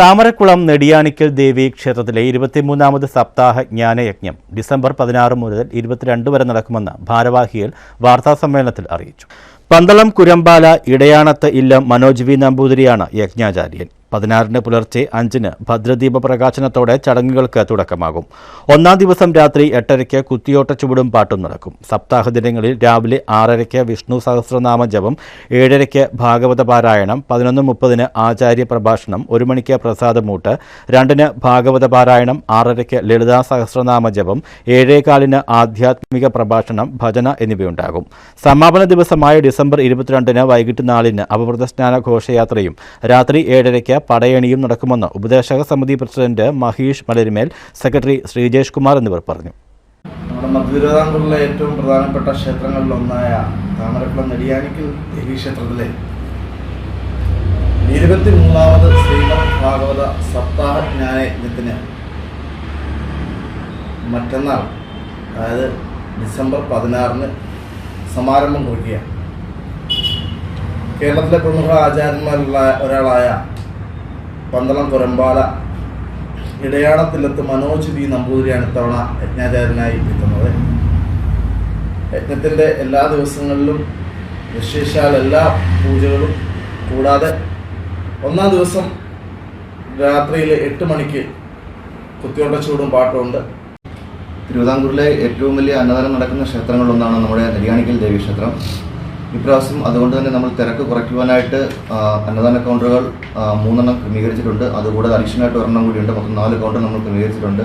താമരക്കുളം നെടിയാണിക്കൽ ദേവി ക്ഷേത്രത്തിലെ ഇരുപത്തിമൂന്നാമത് സപ്താഹ ജ്ഞാനയജ്ഞം ഡിസംബർ പതിനാറ് മുതൽ ഇരുപത്തിരണ്ട് വരെ നടക്കുമെന്ന് ഭാരവാഹികൾ വാർത്താസമ്മേളനത്തിൽ അറിയിച്ചു. പന്തളം കുരമ്പാല ഇടയാണത്ത് ഇല്ലം മനോജ് വി നമ്പൂതിരിയാണ് യജ്ഞാചാര്യൻ. പതിനാറിന് പുലർച്ചെ അഞ്ചിന് ഭദ്രദീപ പ്രകാശനത്തോടെ ചടങ്ങുകൾക്ക് തുടക്കമാകും. ഒന്നാം ദിവസം രാത്രി എട്ടരയ്ക്ക് കുത്തിയോട്ട ചുവടും പാട്ടും നടക്കും. സപ്താഹ ദിനങ്ങളിൽ രാവിലെ ആറരയ്ക്ക് വിഷ്ണു സഹസ്രനാമ ജപം ഏഴരയ്ക്ക് ഭാഗവത പാരായണം പതിനൊന്ന് മുപ്പതിന് ആചാര്യ പ്രഭാഷണം ഒരു മണിക്ക് പ്രസാദമൂട്ട് രണ്ടിന് ഭാഗവത പാരായണം ആറരയ്ക്ക് ലളിതാ സഹസ്രനാമ ജപം ഏഴേകാലിന് ആധ്യാത്മിക പ്രഭാഷണം ഭജന എന്നിവയുണ്ടാകും. സമാപന ദിവസമായ ഡിസംബർ ഇരുപത്തിരണ്ടിന് വൈകിട്ട് നാലിന് അപവൃത സ്നാന ഘോഷയാത്രയും രാത്രി ഏഴരയ്ക്ക് പടയണിയും നടക്കുമെന്ന് ഉപദേശക സമിതി പ്രസിഡന്റ് മഹീഷ് മലരിമേൽ സെക്രട്ടറി ശ്രീജേഷ് കുമാർ എന്നിവർ പറഞ്ഞു. നമ്മുടെ മധ്യതിരുവിതാംകൂറിലെ ഏറ്റവും പ്രധാനപ്പെട്ട ക്ഷേത്രങ്ങളിലൊന്നായ താമരക്കുളം നെടിയാനിക്കൽ ദേവീ ക്ഷേത്രത്തിലെ ഇരുപത്തി മൂന്നാമത് ശ്രീമദ് ഭാഗവത സപ്താഹ ജ്ഞാനയജ്ഞത്തിന് മറ്റന്നാൾ അതായത് ഡിസംബർ പതിനാറിന് സമാരംഭം കുറിക്കുക കേരളത്തിലെ പ്രമുഖ ആചാര്യന്മാരുള്ള ഒരാളായ പന്തളം കുരമ്പാല. ഇടയാളത്തിലെത്ത് മനോജ് ബി നമ്പൂതിരിയാണ് ഇത്തവണ യജ്ഞാചാര്യനായി എത്തുന്നത് യജ്ഞത്തിന്റെ എല്ലാ ദിവസങ്ങളിലും വിശേഷാൽ എല്ലാ പൂജകളും കൂടാതെ ഒന്നാം ദിവസം രാത്രിയിൽ എട്ട് മണിക്ക് കുത്തിയോട്ട ചൂടും പാട്ടുമുണ്ട്. തിരുവിതാംകൂറിലെ ഏറ്റവും വലിയ അന്നദാനം നടക്കുന്ന ക്ഷേത്രങ്ങളിലൊന്നാണ് നമ്മുടെ നെടിയാണിക്കൽ ദേവി ക്ഷേത്രം ഇപ്രാവശ്യം അതുകൊണ്ട് തന്നെ നമ്മൾ തിരക്ക് കുറയ്ക്കുവാനായിട്ട് അന്നദാന കൗണ്ടറുകൾ മൂന്നെണ്ണം ക്രമീകരിച്ചിട്ടുണ്ട്. അതുകൂടാതെ അഡീഷണലായിട്ട് ഒരെണ്ണം കൂടിയുണ്ട്. മൊത്തം നാല് കൗണ്ടർ നമ്മൾ ക്രമീകരിച്ചിട്ടുണ്ട്.